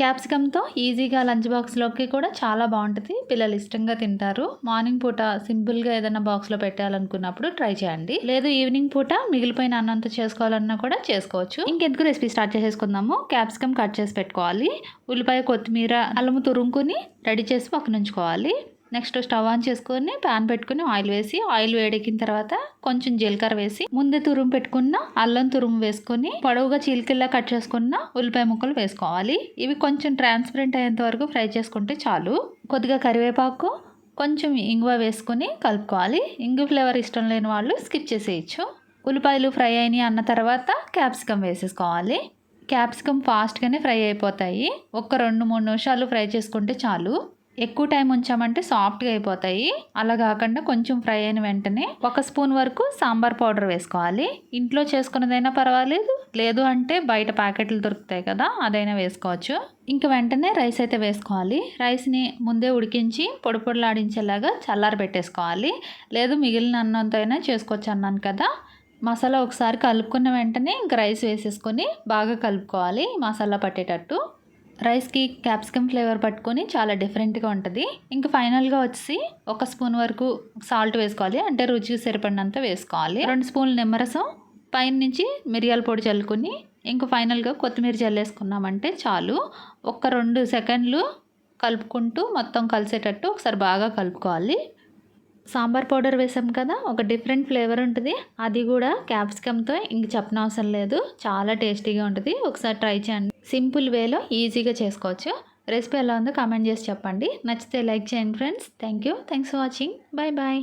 క్యాప్సికమ్తో ఈజీగా లంచ్ బాక్స్లోకి కూడా చాలా బాగుంటుంది. పిల్లలు ఇష్టంగా తింటారు. మార్నింగ్ పూట సింపుల్గా ఏదైనా బాక్స్లో పెట్టాలనుకున్నప్పుడు ట్రై చేయండి. లేదు ఈవినింగ్ పూట మిగిలిపోయిన అన్నంతో చేసుకోవాలన్నా కూడా చేసుకోవచ్చు. ఇంకెందుకు రెసిపీ స్టార్ట్ చేసేసుకుందాము. క్యాప్సికమ్ కట్ చేసి పెట్టుకోవాలి. ఉల్లిపాయ కొత్తిమీర అల్లము తురుముకుని రెడీ చేసి పక్కనుంచుకోవాలి. నెక్స్ట్ స్టవ్ ఆన్ చేసుకొని ప్యాన్ పెట్టుకుని ఆయిల్ వేసి ఆయిల్ వేడెక్కిన తర్వాత కొంచెం జీలకర్ర వేసి ముందే తురుము పెట్టుకున్న అల్లం తురుము వేసుకొని పొడవుగా చీలికల్లా కట్ చేసుకున్న ఉల్లిపాయ ముక్కలు వేసుకోవాలి. ఇవి కొంచెం ట్రాన్స్పరెంట్ అయ్యేంత వరకు ఫ్రై చేసుకుంటే చాలు. కొద్దిగా కరివేపాకు కొంచెం ఇంగువ వేసుకొని కలుపుకోవాలి. ఇంగు ఫ్లేవర్ ఇష్టం లేని వాళ్ళు స్కిప్ చేసేయచ్చు. ఉల్లిపాయలు ఫ్రై అయినాయి అన్న తర్వాత క్యాప్సికమ్ వేసేసుకోవాలి. క్యాప్సికమ్ ఫాస్ట్గానే ఫ్రై అయిపోతాయి. ఒక రెండు మూడు నిమిషాలు ఫ్రై చేసుకుంటే చాలు. ఎక్కువ టైం ఉంచామంటే సాఫ్ట్గా అయిపోతాయి. అలా కాకుండా కొంచెం ఫ్రై అయిన వెంటనే ఒక స్పూన్ వరకు సాంబార్ పౌడర్ వేసుకోవాలి. ఇంట్లో చేసుకున్నదైనా పర్వాలేదు. లేదు అంటే బయట ప్యాకెట్లు దొరుకుతాయి కదా అదైనా వేసుకోవచ్చు. ఇంకా వెంటనే రైస్ అయితే వేసుకోవాలి. రైస్ని ముందే ఉడికించి పొడి పొడిలాడించేలాగా చల్లారి పెట్టేసుకోవాలి. లేదు మిగిలిన అన్నంతో అయినా చేసుకోవచ్చు అన్నాను కదా. మసాలా ఒకసారి కలుపుకున్న వెంటనే ఇంకా రైస్ వేసేసుకొని బాగా కలుపుకోవాలి మసాలా పట్టేటట్టు. రైస్కి క్యాప్సికమ్ ఫ్లేవర్ పట్టుకొని చాలా డిఫరెంట్గా ఉంటుంది. ఇంకా ఫైనల్గా వచ్చి ఒక స్పూన్ వరకు సాల్ట్ వేసుకోవాలి. అంటే రుచికి సరిపడినంత వేసుకోవాలి. రెండు స్పూన్లు నిమ్మరసం పైన నుంచి మిరియాల పొడి చల్లుకొని ఇంకా ఫైనల్గా కొత్తిమీర చల్లేసుకున్నామంటే చాలు. ఒక రెండు సెకండ్లు కలుపుకుంటూ మొత్తం కలిసేటట్టు ఒకసారి బాగా కలుపుకోవాలి. సాంబార్ పౌడర్ వేసాం కదా ఒక డిఫరెంట్ ఫ్లేవర్ ఉంటుంది. అది కూడా క్యాప్సికమ్తో ఇంక చెప్పనవసరం లేదు. చాలా టేస్టీగా ఉంటుంది. ఒకసారి ట్రై చేయండి. సింపుల్ వేలో ఈజీగా చేసుకోవచ్చు. రెసిపీ ఎలా ఉందో కామెంట్ చేసి చెప్పండి. నచ్చితే లైక్ చేయండి friends. Thank you thanks for watching. Bye bye